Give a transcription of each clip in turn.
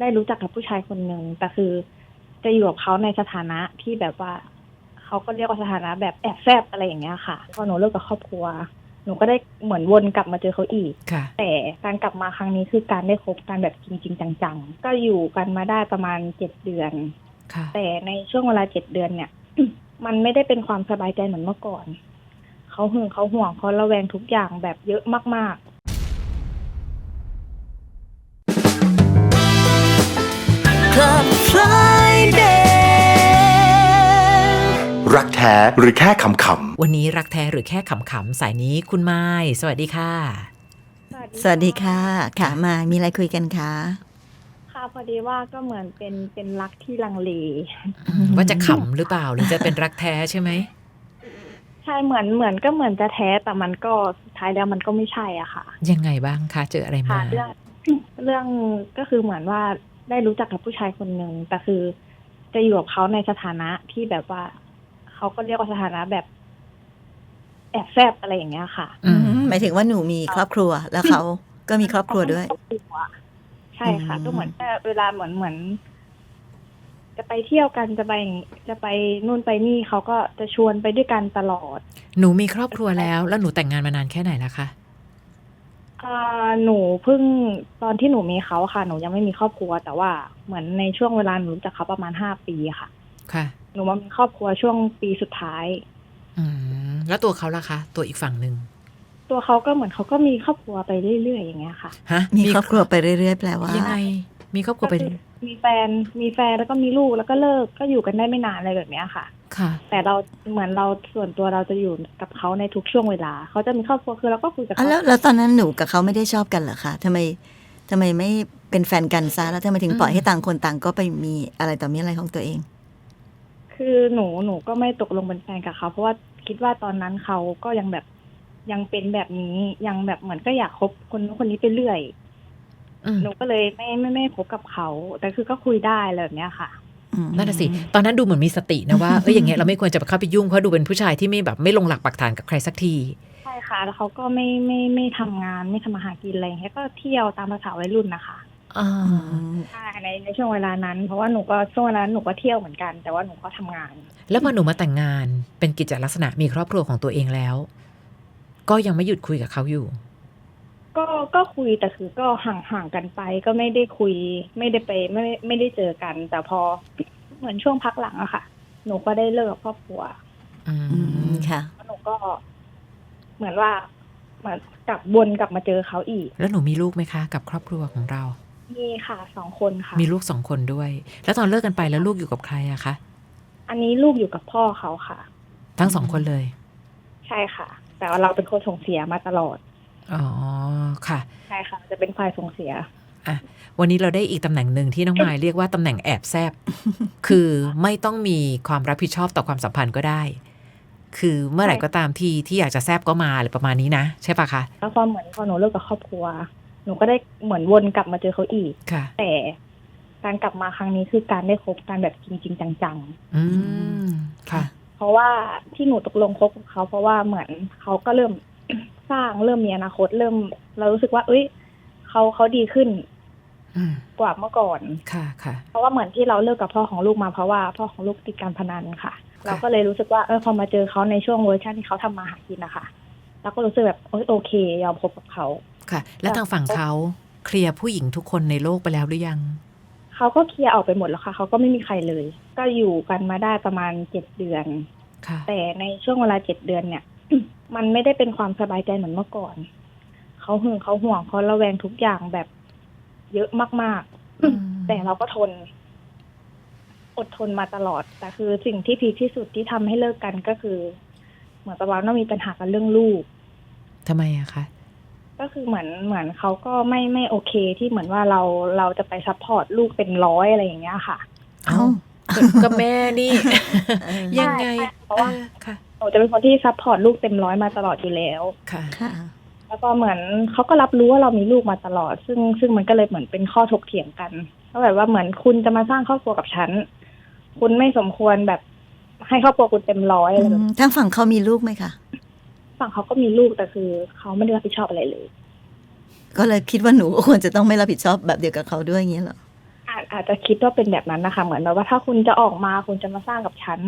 ได้รู้จักกับผู้ชายคนหนึ่งแต่คือจะอยู่กับเขาในสถานะที่แบบว่าเขาก็เรียกว่าสถานะแบบแอบแซบอะไรอย่างเงี้ยค่ะพอหนูเลิกกับครอบครัว หนูก็ได้เหมือนวนกลับมาเจอเขาอีก ค่ะ แต่การกลับมาครั้งนี้คือการได้คบกันแบบจริง ๆ จังๆ ก็อยู่กันมาได้ประมาณเจ็ดเดือน ค่ะ แต่ในช่วงเวลาเจ็ดเดือนเนี่ย มันไม่ได้เป็นความสบายใจเหมือนเมื่อก่อน เขาหึงเขาห่วงเขาระแวงทุกอย่างแบบเยอะมาก Club Friday รักแท้หรือแค่คำๆวันนี้รักแท้หรือแค่ขำๆสายนี้คุณไม้สวัสดีค่ะๆสวัสดีค่ะ ค่ะมามีอะไรคุยกันคะ ค่ะพอดีว่าก็เหมือนเป็นเป็นรักที่ลังเล ว่าจะขำหรือเปล่าหรือจะเป็นรักแท้ใช่ไหมใช่เหมือนเหมือนก็เหมือนจะแท้แต่มันก็สุดท้ายแล้วมันก็ไม่ใช่อะค่ะ ยังไงบ้างคะเจออะไรค่ะมา เรื่อง เรื่องก็คือเหมือนว่า ได้รู้จักกับผู้ชายคนหนึ่งแต่คือจะอยู่กับเขาในสถานะที่แบบว่าเขาก็เรียกว่าสถานะแบบ แอบแซบอะไรอย่างเงี้ยค่ะ อืมหมายถึงว่าหนูมีครอบครัวแล้วเขาก็มีครอบครัวด้วยครอบครัวใช่ค่ะอืมก็เหมือนแค่เวลาเหมือนเหมือน จะไปเที่ยวกันจะไปจะไปนู่นไปนี่เขาก็จะชวนไปด้วยกันตลอด หนูมีครอบครัวแล้ว แล้วหนูแต่งงานมานานแค่ไหนแล้วคะ อ่าหนูเพิ่งตอนที่หนูมีเขาค่ะ หนูยังไม่มีครอบครัว แต่ว่าเหมือนในช่วงเวลาหนูรู้จักเขาประมาณห้าปีค่ะ ค่ะ หนูมามีครอบครัวช่วงปีสุดท้าย อืมแล้วตัวเขาล่ะคะ ตัวอีกฝั่งหนึ่งตัวเขาก็เหมือนเขาก็มีครอบครัวไปเรื่อยๆอย่างเงี้ยค่ะ ฮะมีครอบครัวไปเรื่อยๆแปลว่ายังไงมีครอบครัวไป ก็คือมีแฟนมีแฟนแล้วก็มีลูกแล้วก็เลิกก็อยู่กันได้ไม่นานอะไรแบบเนี้ยค่ะ ค่ะ แต่เราเหมือนเราส่วนตัวเราจะอยู่กับเขาในทุกช่วงเวลา เขาจะมีครอบครัวคือเราก็คุยกับอะเขาแล้วแล้วตอนนั้นหนูกับเขาไม่ได้ชอบกันเหรอคะทำไมทำไมไม่เป็นแฟนกันซะแล้วทำไมถึงปล่อยอืมให้ต่างคนต่างก็ไปมีอะไรต่อมีอะไรของตัวเอง คือหนูหนูก็ไม่ตกลงเป็นแฟนกับเขา เพราะว่าคิดว่าตอนนั้นเขาก็ยังแบบยังเป็นแบบนี้ยังแบบเหมือนก็อยากคบคนนู้นคนนี้ไปเรื่อยอืมหนูก็เลยไม่ไม่ไม่คบกับเขา แต่คือก็คุยได้อะไรแบบเนี้ยค่ะ อืมนั่นน่ะสิ ตอนนั้นดูเหมือนมีสตินะว่าเอ้ยอย่างเงี้ยเราไม่ควรจะเข้าไปยุ่งเพราะดูเป็นผู้ชายที่ไม่แบบไม่ลงหลักปักฐานกับใครสักทีใช่ค่ะ แล้วเขาก็ไม่ไม่ไม่ทำงานไม่ทำมาหากินอะไรอย่างเงี้ยก็เที่ยวตามภาษาวัยรุ่นนะคะอ่าอืมใช่ในในช่วงเวลานั้น เพราะว่าหนูก็ช่วงเวลานั้นหนูก็เที่ยวเหมือนกัน แต่ว่าหนูก็ทำงาน แล้วพอหนูมาแต่งงานเป็นกิจลักษณะมีครอบครัวของตัวเองแล้ว ก็ยังไม่หยุดคุยกับเขาอยู่ ก็ก็คุยแต่คือก็ห่างห่างกันไป ก็ไม่ได้คุย ไม่ได้ไปไม่ไม่ได้เจอกัน แต่พอเหมือนช่วงพักหลังอะค่ะ หนูก็ได้เลิกกับครอบครัวอือืมมค่ะแล้วหนูก็ เหมือนว่าเหมือนกลับวนกลับมาเจอเขาอีก แล้วหนูมีลูกไหมคะ กับครอบครัวของเรา มีค่ะสองคนค่ะ มีลูกสองคนด้วย แล้วตอนเลิกกันไปแล้วลูกอยู่กับใครอะคะอันนี้ลูกอยู่กับพ่อเขาค่ะ ทั้งสองคนเลย ใช่ค่ะ แต่ว่าเราเป็นคนส่งเสียมาตลอด อ๋อ ค่ะ ใช่ค่ะ จะเป็นฝ่ายส่งเสียวันนี้เราได้อีกตำแหน่งหนึ่งที่น้องมายเรียกว่าตำแหน่งแอบแซบ คือไม่ต้องมีความรับผิดชอบต่อความสัมพันธ์ก็ได้ คือเมื่อไหร่ก็ตามที่ที่อยากจะแซบก็มาอะไรประมาณนี้นะ ใช่ปะคะ แล้วพอเหมือนพอหนูเลิกกับครอบครัว หนูก็ได้เหมือนวนกลับมาเจอเขาอีก ค่ะ แต่การกลับมาครั้งนี้คือการได้คบกันแบบจริง ๆ จังอืม ค่ะๆเพราะว่าที่หนูตกลงคบกับเขาเพราะว่าเหมือนเขาก็เริ่ม สร้างเริ่มมีอนาคตเริ่ม เรารู้สึกว่า เอ้ยเขาเขาดีขึ้นอืมกว่าเมื่อก่อนค่ะค่ะ เพราะว่าเหมือนที่เราเลิกกับพ่อของลูกมาเพราะว่าพ่อของลูกติดการพนันค่ะ เราก็เลยรู้สึกว่าเออพอมาเจอเขาในช่วงเวอร์ชันที่เขาทำมาหากินนะคะเราก็รู้สึกแบบโอยโอเค ยอมคบกับเขาค่ะ แล้วทางฝั่งเขาเคลียร์ผู้หญิงทุกคนในโลกไปแล้วหรือยังเขาก็เคลียร์ออกไปหมดแล้วค่ะเขาก็ไม่มีใครเลย ก็อยู่กันมาได้ประมาณเจ็ดเดือน ค่ะ แต่ในช่วงเวลาเจ็ดเดือนเนี่ย มันไม่ได้เป็นความสบายใจเหมือนเมื่อก่อน เขาหึงเขาห่วงเขาระแวงทุกอย่างแบบเยอะมากอืมๆแต่เราก็ทน อดทนมาตลอด แต่คือสิ่งที่พีคที่สุดที่ทำให้เลิกกันก็คือ เหมือนประมาณว่ามีปัญหากันเรื่องลูกทำไมอะคะก็คือเหมือนเหมือนเขาก็ไม่ไม่โอเคที่เหมือนว่าเราเราจะไปซัพพอร์ตลูกเป็นร้อยอะไรอย่างเงี้ยค่ะ เอ้าก็แม่นี่เออยังไงใช่เพราะว่าออค่ะ หนูจะเป็นคนที่ซัพพอร์ตลูกเต็มร้อยมาตลอดอยู่แล้ว ค่ะ ค่ะ แล้วก็เหมือนเขาก็รับรู้ว่าเรามีลูกมาตลอด ซึ่งซึ่งมันก็เลยเหมือนเป็นข้อถกเถียงกันก็แบบว่าเหมือนคุณจะมาสร้างครอบครัวกับฉัน คุณไม่สมควรแบบให้ครอบครัวคุณเต็มร้อยอะไรแบบทางฝั่งเขามีลูกไหมคะ ฝั่งเขาก็มีลูกแต่คือเขาไม่ได้รับผิดชอบอะไรเลย ก็เลยคิดว่าหนูก็ควรจะต้องไม่รับผิดชอบแบบเดียวกับเขาด้วยอย่างเงี้ยเหรออ่าอาจจะคิดว่าเป็นแบบนั้นนะคะ เหมือนแบบว่าถ้าคุณจะออกมาคุณจะมาสร้างกับฉัน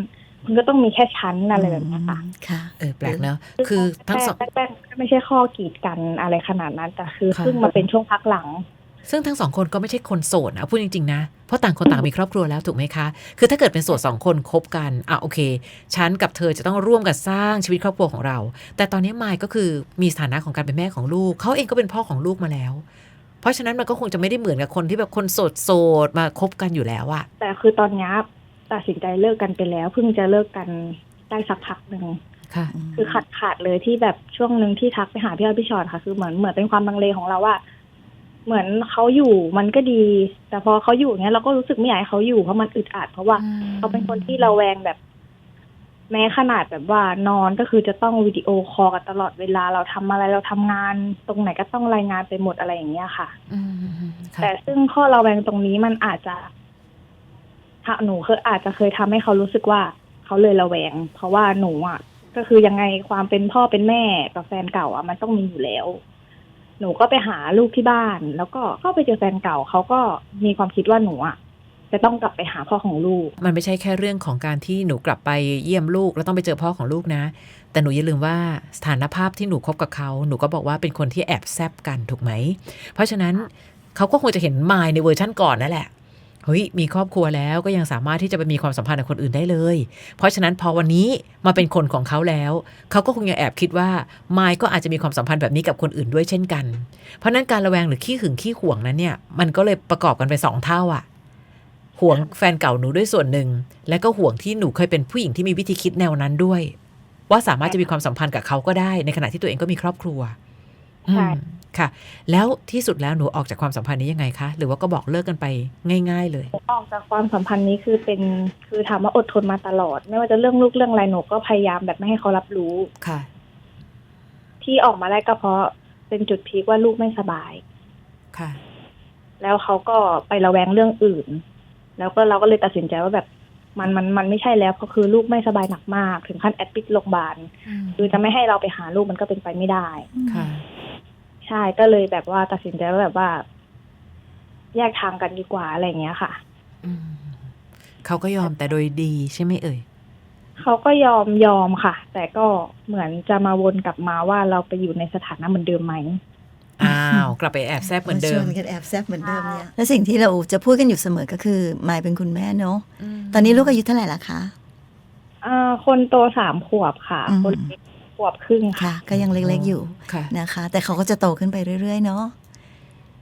คุณก็ต้องมีแค่ฉันอะไรแบบนี้ค่ะค่ะเออแปลกเนอะคือทั้งสองแรกๆก็ไม่ใช่ข้อกีดกันอะไรขนาดนั้นแต่คือค่ะเพิ่งมาเป็นช่วงพักหลัง ซึ่งทั้งสองคนก็ไม่ใช่คนโสดนะพูดจริงๆนะเพราะต่างคนต่างมีครอบครัวแล้วถูกไหมคะ คือถ้าเกิดเป็นโสดสองคนคบกันอะโอเคฉันกับเธอจะต้องร่วมกันสร้างชีวิตครอบครัวของเรา แต่ตอนนี้มายก็คือมีสถานะของการเป็นแม่ของลูกเขาเองก็เป็นพ่อของลูกมาแล้วเพราะฉะนั้นมันก็คงจะไม่ได้เหมือนกับคนที่แบบคนโสดโสดๆมาคบกันอยู่แล้วอะแต่คือตอนนี้ ตัดสินใจเลิกกันไปแล้ว เพิ่งจะเลิกกันได้สักพักหนึ่งค่ะ คือขาดขาดเลยที่แบบช่วงหนึ่งที่ทักไปหาพี่อ้อยพี่ชอตค่ะ คือเหมือนเหมือนเป็นความลังเลของเราว่า เหมือนเขาอยู่มันก็ดี แต่พอเขาอยู่เนี้ยเราก็รู้สึกไม่อยากให้เขาอยู่เพราะมันอึดอัดเพราะว่าเขาเป็นคนที่ระแวงแบบ แม้ขนาดแบบว่านอนก็คือจะต้องวิดีโอคอลกันตลอดเวลาเราทำอะไรเราทำงาน ตรงไหนก็ต้องรายงานไปหมดอะไรอย่างเงี้ยค่ะอืมค่ะแต่ซึ่งข้อระแวงตรงนี้มันอาจจะ ถ้าหนูเคยอาจจะเคยทำให้เขารู้สึกว่าเขาเลยระแวง เพราะว่าหนูอะ ก็คือยังไงความเป็นพ่อเป็นแม่กับแฟนเก่าอะมันต้องมีอยู่แล้ว หนูก็ไปหาลูกที่บ้าน แล้วก็เข้าไปเจอแฟนเก่าเขาก็มีความคิดว่าหนูอะจะต้องกลับไปหาพ่อของลูก มันไม่ใช่แค่เรื่องของการที่หนูกลับไปเยี่ยมลูก แล้วต้องไปเจอพ่อของลูกนะ แต่หนูอย่าลืมว่าสถานภาพที่หนูคบกับเขาหนูก็บอกว่าเป็นคนที่แอบแซบกันถูกไหม เพราะฉะนั้นเขาก็คงจะเห็นมายในเวอร์ชั่นก่อนนั่นแหละ เฮ้ยมีครอบครัวแล้วก็ยังสามารถที่จะไปมีความสัมพันธ์กับคนอื่นได้เลย เพราะฉะนั้นพอวันนี้มาเป็นคนของเขาแล้วเขาก็คงยังแอบคิดว่ามายก็อาจจะมีความสัมพันธ์แบบนี้กับคนอื่นด้วยเช่นกัน เพราะฉะนั้นการระแวงหรือขี้หึงขี้ห่วงนั้นเนี่ยมันก็เลยประกอบกันเป็นสองเท่าอะห่วงแฟนเก่าหนูด้วยส่วนหนึ่ง และก็ห่วงที่หนูเคยเป็นผู้หญิงที่มีวิธีคิดแนวนั้นด้วย ว่าสามารถจะมีความสัมพันธ์กับเขาก็ได้ในขณะที่ตัวเองก็มีครอบครัวใช่อืม ค่ะ แล้วที่สุดแล้วหนูออกจากความสัมพันธ์นี้ยังไงคะ หรือว่าก็บอกเลิกกันไปง่าย ๆ เลยออกจากความสัมพันธ์นี้คือเป็นคือถามว่าอดทนมาตลอด ไม่ว่าจะเรื่องลูกเรื่องอะไรหนูก็พยายามแบบไม่ให้เขารับรู้ค่ะ ที่ออกมาได้ก็เพราะเป็นจุดพีคว่าลูกไม่สบายค่ะ แล้วเขาก็ไประแวงเรื่องอื่น แล้วก็เราก็เลยตัดสินใจว่าแบบมันมันมันไม่ใช่แล้วเพราะคือลูกไม่สบายหนักมาก ถึงขั้นแอดมิดโรงพยาบาลคือจะไม่ให้เราไปหาลูกมันก็เป็นไปไม่ได้ค่ะ ใช่ก็เลยแบบว่าตัดสินใจว่าแบบว่า แยกทางกันดีกว่าอะไรอย่างเงี้ยค่ะ อืมเขาก็ยอมแต่โดยดีใช่ไหมเอ่ย เขาก็ยอมยอมค่ะ แต่ก็เหมือนจะมาวนกลับมาว่าเราไปอยู่ในสถานะเหมือนเดิมไหมอ้าวกลับไปแอบแซบเหมือนเดิชมวนกันแอบแซบเหมือนเดิมเนี่ยแล้วสิ่งที่เราจะพูดกันอยู่เสมอก็คือมายเป็นคุณแม่เนาะตอนนี้ลูกอายุเท่าไหร่ละคะอ่าคนโตสามขวบค่ะ อืม คนเล็กข วบครึ่งค่ะค่ะ ก็ยังเล็กๆอยู่ค่ะ นะคะ แต่เขาก็จะโตขึ้นไปเรื่อยๆเนาะ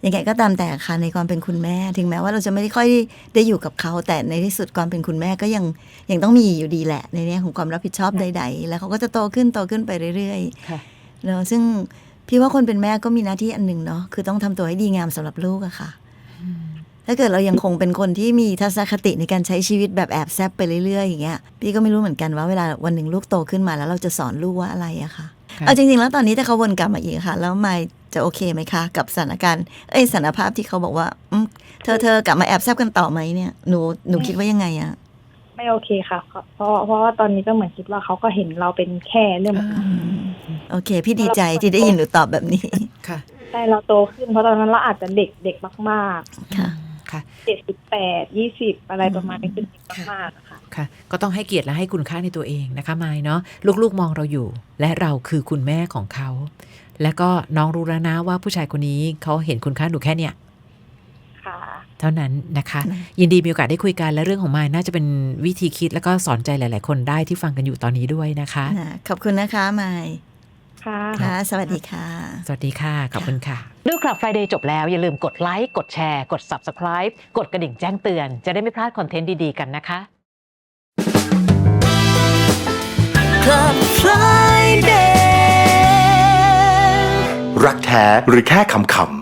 ยังไงก็ตามแต่ค่ะในความเป็นคุณแม่ ถึงแม้ว่าเราจะไม่ได้ค่อยได้อยู่กับเขา แต่ในที่สุดความเป็นคุณแม่ก็ยังยังต้องมีอยู่ดีแหละ ในแง่ของความรับผิดชอบใด ๆ แล้วเขาก็จะโตขึ้นโตขึ้นไปเรื่อยค่ะๆแล้วซึ่งพี่ว่าคนเป็นแม่ก็มีหน้าที่อันหนึ่งเนาะคือต้องทำตัวให้ดีงามสำหรับลูกอะค่ะ ถ้าเกิดเรายังคงเป็นคนที่มีทัศนคติในการใช้ชีวิตแบบแอบแซบไปเรื่อยๆอย่างเงี้ยพี่ก็ไม่รู้เหมือนกันว่าเวลาวันหนึ่งลูกโตขึ้นมาแล้วเราจะสอนลูกว่าอะไรอะค่ะค่ะเอาจริงๆแล้วตอนนี้ถ้าเขาวนกลับมาอีกค่ะ แล้วมายจะโอเคไหมคะ กับสถานการณ์เอ้ยสถานภาพที่เขาบอกว่าอืมเธอเธอกลับมาแอบแซบกันต่อไหมเนี่ยหนูหนูคิดว่ายังไงอะไม่โอเคค่ะ เพราะเพราะว่าตอนนี้ก็เหมือนคิดว่าเขาก็เห็นเราเป็นแค่เรื่องแบบโอเค พี่ดีใจที่ได้ยินหนูตอบแบบนี้ค่ะใช่เราโตขึ้นเพราะตอนนั้นเราอาจจะเด็กเด็กมากค่ะ ค่ะๆเจ็ดสิบแปดยี่สิบอะไรประมาณนี้คือเด็กมากๆอะค่ะค่ะ ก็ต้องให้เกียรติและให้คุณค่าในตัวเองนะคะมายเนาะลูกๆมองเราอยู่ และเราคือคุณแม่ของเขา และก็น้องรู้แล้วนะว่าผู้ชายคนนี้เขาเห็นคุณค่าหนูแค่เนี้ยค่ะเท่านั้นนะคะนะยินดีมีโอกาสได้คุยกันและเรื่องของมายน่าจะเป็นวิธีคิดแล้วก็สอนใจหลาย ๆ คนได้ที่ฟังกันอยู่ตอนนี้ด้วยนะคะนะขอบคุณนะคะมาย ค่ะค่ะ สวัสดีค่ะ สวัสดีค่ะ ขอบคุณค่ะดูคลับ Friday จบแล้ว อย่าลืมกดไลค์กดแชร์ กด Subscribe กดกระดิ่งแจ้งเตือน จะได้ไม่พลาดคอนเทนต์ดีๆกันนะคะ Club Friday รักแท้หรือแค่คำๆ